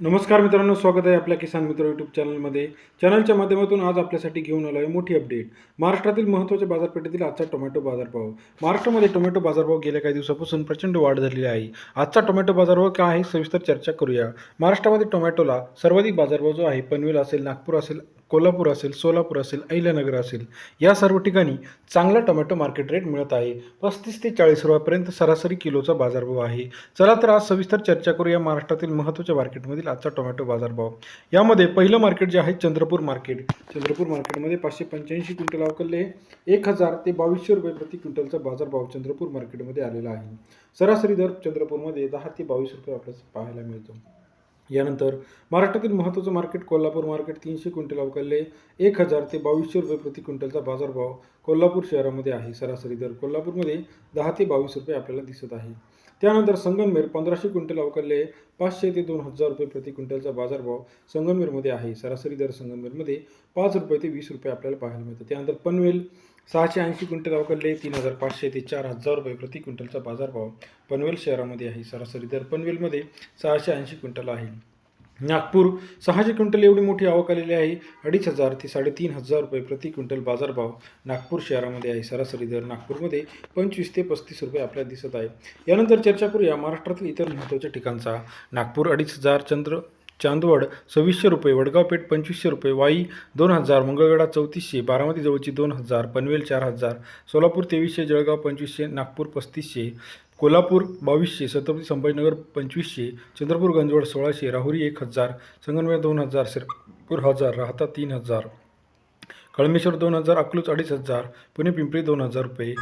नमस्कार मित्रांनो स्वागत आहे आपल्या किसान मित्र यूट्यूब चॅनलमध्ये चॅनलच्या माध्यमातून आज आपल्यासाठी घेऊन आलो आहे मोठी अपडेट महाराष्ट्रातील महत्त्वाच्या बाजारपेठेतील आजचा टोमॅटो बाजारभाव. महाराष्ट्रामध्ये टोमॅटो बाजारभाव गेल्या काही दिवसापासून प्रचंड वाढ झालेली आहे. आजचा टोमॅटो बाजारभाव काय आहे सविस्तर चर्चा करूया. महाराष्ट्रामध्ये टोमॅटोला सर्वाधिक बाजारभाव जो आहे पनवेल असेल नागपूर असेल कोल्हापूर असेल सोलापूर असेल अहिल्यानगर असेल या सर्व ठिकाणी चांगला टोमॅटो मार्केट रेट मिळत आहे. पस्तीस ते चाळीस रुपयापर्यंत सरासरी किलोचा बाजारभाव आहे. चला तर आज सविस्तर चर्चा करूया महाराष्ट्रातील महत्त्वाच्या मार्केटमधील आजचा टोमॅटो बाजारभाव. यामध्ये पहिलं मार्केट जे आहे चंद्रपूर मार्केट. चंद्रपूर मार्केटमध्ये पाचशे पंच्याऐंशी क्विंटल अवकलले एक हजार ते बावीसशे रुपये प्रति क्विंटलचा बाजारभाव चंद्रपूर मार्केटमध्ये आलेला आहे. सरासरी दर चंद्रपूरमध्ये दहा ते बावीस रुपये आपल्याला पाहायला मिळतो. यानंतर महाराष्ट्रातील महत्त्वाचं मार्केट कोल्हापूर मार्केट तीनशे क्विंटल अवकालले एक हजार ते बावीसशे रुपये प्रति क्विंटलचा बाजारभाव कोल्हापूर शहरामध्ये आहे. सरासरी दर कोल्हापूरमध्ये दहा ते बावीस रुपये आपल्याला दिसत आहे. त्यानंतर संगमनेर पंधराशे क्विंटल अवकालले पाचशे ते दोन हजार रुपये प्रति क्विंटलचा बाजारभाव संगमनेरमध्ये आहे. सरासरी दर संगमनेरमध्ये पाच रुपये ते वीस रुपये आपल्याला पाहायला मिळतं त्यानंतर पनवेल सहाशे ऐंशी क्विंटल अवकालले तीन हजार पाचशे ते चार हजार रुपये प्रति क्विंटलचा बाजारभाव पनवेल शहरामध्ये आहे. सरासरी दर पनवेलमध्ये सहाशे ऐंशी क्विंटल आहे. नागपूर सहाशे क्विंटल एवढी मोठी आवक आलेली आहे. अडीच हजार ते साडेतीन हजार रुपये प्रति क्विंटल बाजारभाव नागपूर शहरामध्ये आहे. सरासरी दर नागपूरमध्ये पंचवीस ते पस्तीस रुपये आपल्याला दिसत आहे. यानंतर चर्चा करूया महाराष्ट्रातील इतर महत्त्वाच्या ठिकाणचा. नागपूर अडीच हजार चंद्र चांदवड सव्वीसशे रुपये वडगाव पेठ पंचवीसशे रुपये वाई दोन हजार मंगळवेढा चौतीसशे बारामती जवळची दोन हजार पनवेल चार हजार सोलापूर तेवीसशे जळगाव पंचवीसशे नागपूर पस्तीसशे कोल्हापूर बावीसशे छत्रपती संभाजीनगर पंचवीसशे चंद्रपूर गंजवड सोळाशे राहुरी एक हजार संगमनेर दोन हजार सिरपूर हजार राहता तीन हजार कळमेश्वर दोन हजार अकलूज अडीच हजार पुणे पिंपरी दोन हजार रुपये.